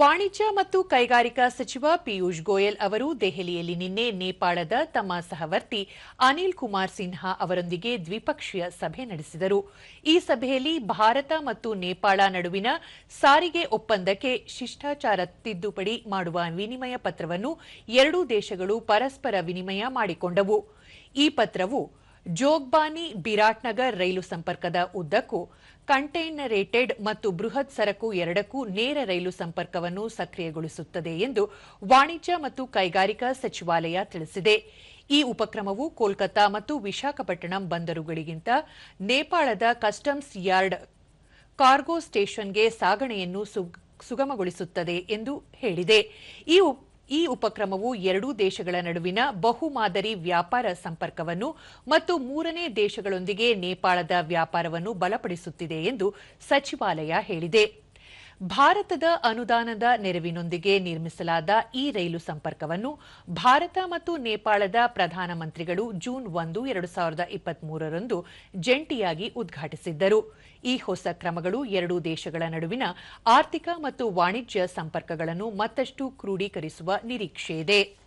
ವಾಣಿಜ್ಯ ಮತ್ತು ಕೈಗಾರಿಕಾ ಸಚಿವ ಪಿಯೂಷ್ ಗೋಯಲ್ ಅವರು ದೆಹಲಿಯಲ್ಲಿ ನಿನ್ನೆ ನೇಪಾಳದ ತಮ್ಮ ಸಹವರ್ತಿ ಅನಿಲ್ ಕುಮಾರ್ ಸಿನ್ಹಾ ಅವರೊಂದಿಗೆ ದ್ವಿಪಕ್ಷೀಯ ಸಭೆ ನಡೆಸಿದರು. ಈ ಸಭೆಯಲ್ಲಿ ಭಾರತ ಮತ್ತು ನೇಪಾಳ ನಡುವಿನ ಸಾರಿಗೆ ಒಪ್ಪಂದಕ್ಕೆ ಶಿಷ್ಟಾಚಾರ ತಿದ್ದುಪಡಿ ಮಾಡುವ ವಿನಿಮಯ ಪತ್ರವನ್ನು ಎರಡೂ ದೇಶಗಳು ಪರಸ್ಪರ ವಿನಿಮಯ ಮಾಡಿಕೊಂಡವು. ಈ ಪತ್ರವು ಜೋಗ್ಬಾನಿ ಬಿರಾಟ್ನಗರ್ ರೈಲು ಸಂಪರ್ಕದ ಉದ್ದಕ್ಕೂ ಕಂಟೈನರೇಟೆಡ್ ಮತ್ತು ಬೃಹತ್ ಸರಕು ಎರಡಕ್ಕೂ ನೇರ ರೈಲು ಸಂಪರ್ಕವನ್ನು ಸಕ್ರಿಯಗೊಳಿಸುತ್ತದೆ ಎಂದು ವಾಣಿಜ್ಯ ಮತ್ತು ಕೈಗಾರಿಕಾ ಸಚಿವಾಲಯ ತಿಳಿಸಿದೆ. ಈ ಉಪಕ್ರಮವು ಕೋಲ್ಕತ್ತಾ ಮತ್ತು ವಿಶಾಖಪಟ್ಟಣಂ ಬಂದರುಗಳಿಗಿಂತ ನೇಪಾಳದ ಕಸ್ಟಮ್ಸ್ ಯಾರ್ಡ್ ಕಾರ್ಗೋ ಸ್ಟೇಷನ್ಗೆ ಸಾಗಣೆಯನ್ನು ಸುಗ್- ಸುಗಮಗೊಳಿಸುತ್ತದೆ ಎಂದು ಹೇಳಿದೆ. ಈ ಈ ಉಪಕ್ರಮವು ಎರಡೂ ದೇಶಗಳ ನಡುವಿನ ಬಹುಮಾದರಿ ವ್ಯಾಪಾರ ಸಂಪರ್ಕವನ್ನು ಮತ್ತು ಮೂರನೇ ದೇಶಗಳೊಂದಿಗೆ ನೇಪಾಳದ ವ್ಯಾಪಾರವನ್ನು ಬಲಪಡಿಸುತ್ತಿದೆ ಎಂದು ಸಚಿವಾಲಯ ಹೇಳಿದೆ. ಭಾರತದ ಅನುದಾನದ ನೆರವಿನೊಂದಿಗೆ ನಿರ್ಮಿಸಲಾದ ಈ ರೈಲು ಸಂಪರ್ಕವನ್ನು ಭಾರತ ಮತ್ತು ನೇಪಾಳದ ಪ್ರಧಾನಮಂತ್ರಿಗಳು ಜೂನ್ ಒಂದು, ಎರಡು ಸಾವಿರದ ಇಪ್ಪತ್ಮೂರರಂದು ಜಂಟಿಯಾಗಿ ಉದ್ಘಾಟಿಸಿದ್ದರು. ಈ ಹೊಸ ಕ್ರಮಗಳು ಎರಡೂ ದೇಶಗಳ ನಡುವಿನ ಆರ್ಥಿಕ ಮತ್ತು ವಾಣಿಜ್ಯ ಸಂಪರ್ಕಗಳನ್ನು ಮತ್ತಷ್ಟು ಕ್ರೋಢೀಕರಿಸುವ ನಿರೀಕ್ಷೆಯಿದೆ.